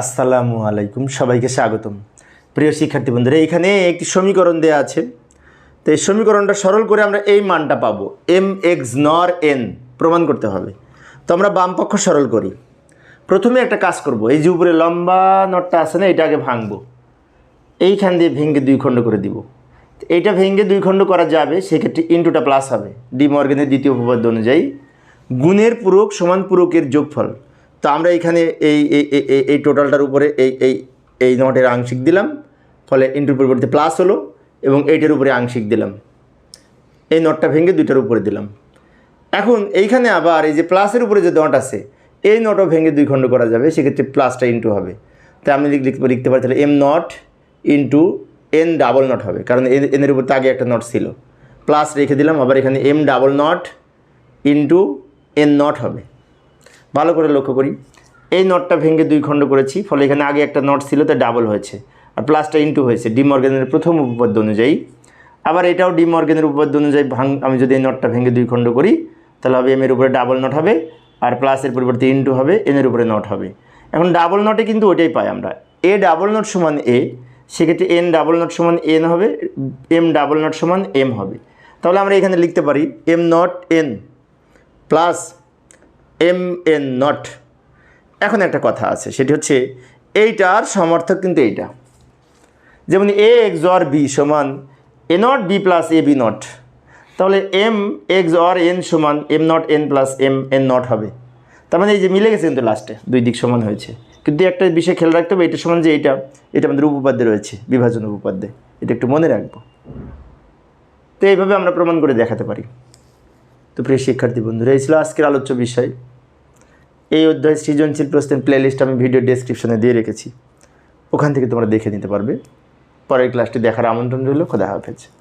আসসালামু আলাইকুম, সবাইকে স্বাগতম। প্রিয় শিক্ষার্থী বন্ধুরা, এখানে একটি সমীকরণ দেওয়া আছে। তো এই সমীকরণটা সরল করে আমরা এই মানটা পাবো এম এক্স নর এন প্রমাণ করতে হবে। তো আমরা বাম পক্ষ সরল করি। প্রথমে একটা কাজ করব, এই যে উপরে লম্বা নটটা আছে না, এটা আগে ভাঙবো। এইখান দিয়ে ভেঙে দুই খণ্ড করে দিব। এইটা ভেঙে দুই খণ্ড করা যাবে, সেক্ষেত্রে ইন্টুটা প্লাস হবে। ডি মর্গেনের দ্বিতীয় উপপাদ্য অনুযায়ী, গুণের পূরক সমান পূরকের যোগফল। তো আমরা এখানে এই এই টোটালটার উপরে এই এই এই নটের আংশিক দিলাম। ফলে ইন্টুর পরিবর্তে প্লাস হলো এবং এইটার উপরে আংশিক দিলাম। এই নটটা ভেঙে দুইটার উপরে দিলাম। এখন এইখানে আবার এই যে প্লাসের উপরে যে নট আছে, এই নটও ভেঙে দুই খণ্ড করা যাবে, সেক্ষেত্রে প্লাসটা ইন্টু হবে। তাই আমি লিখ- লিখতে লিখতে পারি, তাহলে M not into N double not হবে, কারণ এন- এনের উপর তো আগে একটা নট ছিল। প্লাস রেখে দিলাম, আবার এখানে M double not into N not হবে। ভালো করে লক্ষ্য করি। এই নটটা ভেঙে দুই খণ্ড করেছি, ফলে এখানে আগে একটা নট ছিল, তা ডাবল হয়েছে। আর প্লাসটা ইন্টু হয়েছে ডি মর্গেনের প্রথম উপপাদ্য অনুযায়ী। আবার এটাও ডি মর্গেনের উপপাদ্য অনুযায়ী ভাঙ, আমি যদি এই নটটা ভেঙে দুই খণ্ড করি, তাহলে হবে এম এর উপরে ডাবল নট হবে, আর প্লাসের পরিবর্তে ইন্টু হবে এন এর উপরে নট হবে। এখন ডাবল নটে কিন্তু ওইটাই পাই আমরা। এ ডাবল নট সমান এ সেক্ষেত্রে এন ডাবল নট সমান এন হবে এম ডাবল নট সমান এম হবে। তাহলে আমরা এখানে লিখতে পারি M not N plus M N not. এখন একটা কথা আছে, সেটি হচ্ছে এইটার সমর্থক কিন্তু এইটা। যেমন এ এক্স অর বি সমান A not B plus A B not. তাহলে এম এক্স অর এন সমান M not N plus M N not হবে। তার মানে এই যে মিলে গেছে কিন্তু লাস্টে, দুই দিক সমান হয়েছে। কিন্তু একটা বিষয় খেয়াল রাখতে হবে, এটা সমান যে এইটা, এটা আমাদের উপপাদ্যে রয়েছে, বিভাজন উপপাদ্যে। এটা একটু মনে রাখব। তো এইভাবে আমরা প্রমাণ করে দেখাতে পারি। তো প্রিয় শিক্ষার্থী বন্ধুরা, এই ছিল আজকের আলোচ্য বিষয়। এই অধ্যায় সৃজনশীল প্রশ্নের প্লেলিস্ট আমি ভিডিও ডেসক্রিপশনে দিয়ে রেখেছি। ওখান থেকে তোমরা দেখে নিতে পারবে। পরের ক্লাসটি দেখার আমন্ত্রণ রইল, খোদা হাফেজ।